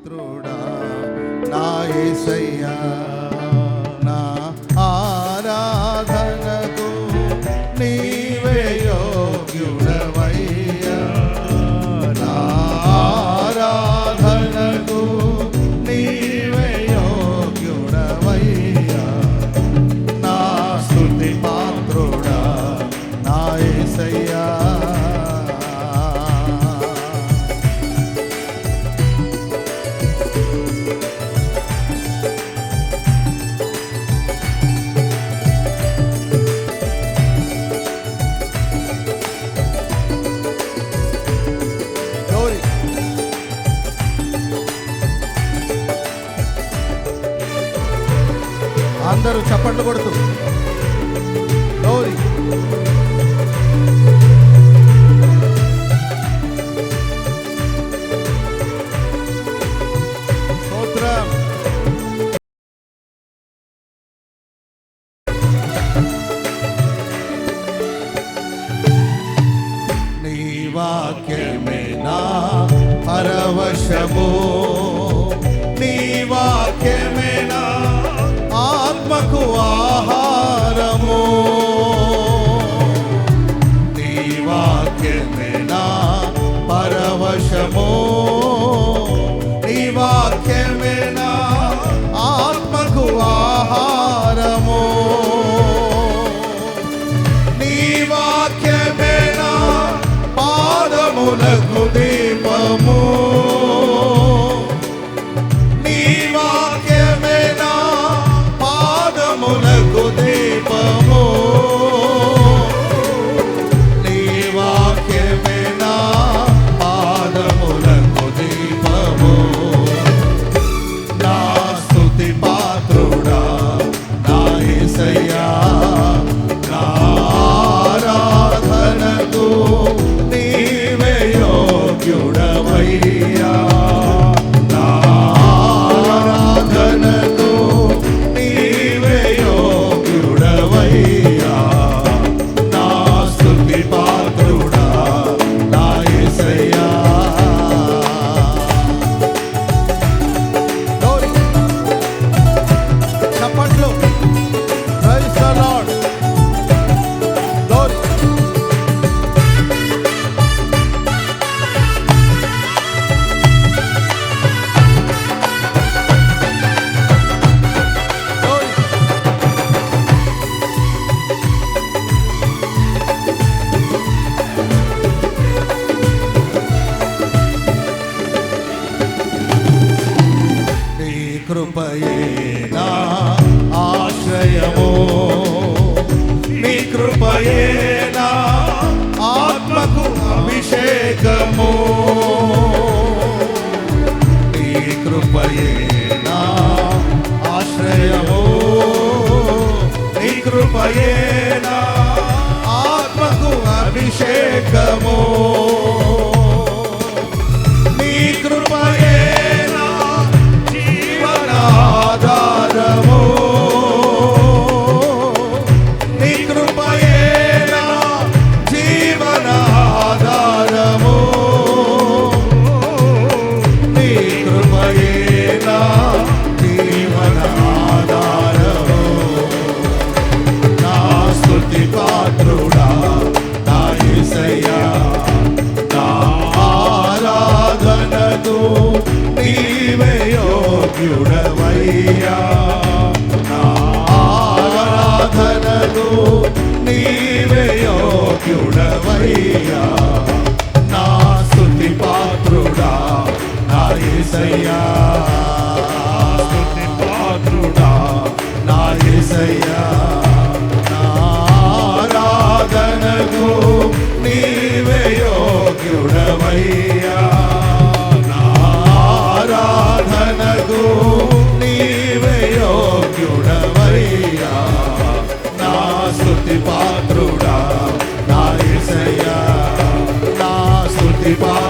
పాత్రుడా నా ఏసయ్యా. అందరూ చప్పట్లు కొడుతూ. గౌరీ. నీ వాక్యమే పరవశమో. ఆత్మకు అభిషేకము. కాదు. నీవే యోగ్యుడవయ్యా. నా ఆరాధనలు నీవే యోగ్యుడవయ్యా. నా స్థుతి పాత్రుడా నా ఏసయ్యా. స్థుతి పాత్రుడా నా ఏసయ్యా నా స్థుతి పాత్రుడా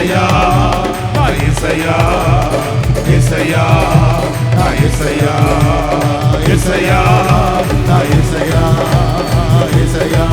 ఎసయా నా ఎసయా ఎసయా నా ఎసయా ఎసయా నా ఎసయా ఎసయా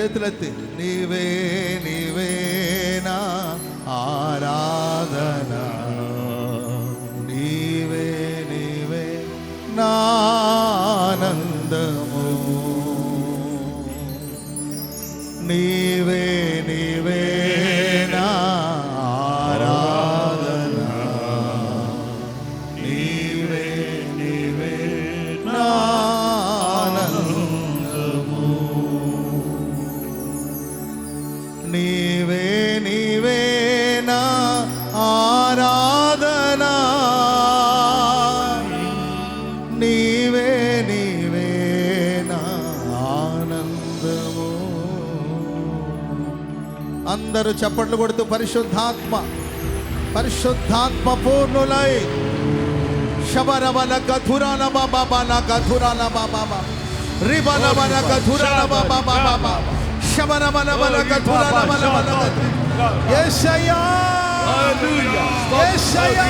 చేతులెత్తి నీవే నీవేనా ఆరాధన. నీవే నీవే నానందము నీ అందరూ చప్పట్లు కొడుతూ పరిశుద్ధాత్మ పరిశుద్ధాత్మ పూర్ణులై శబరవన కథురాన బాబా బానా కథురాన బాబా రిబలవన కథురాన బాబా బాబా శబరవన బల కథురాన బల బల ఏసయ్యా ఏసయ్యా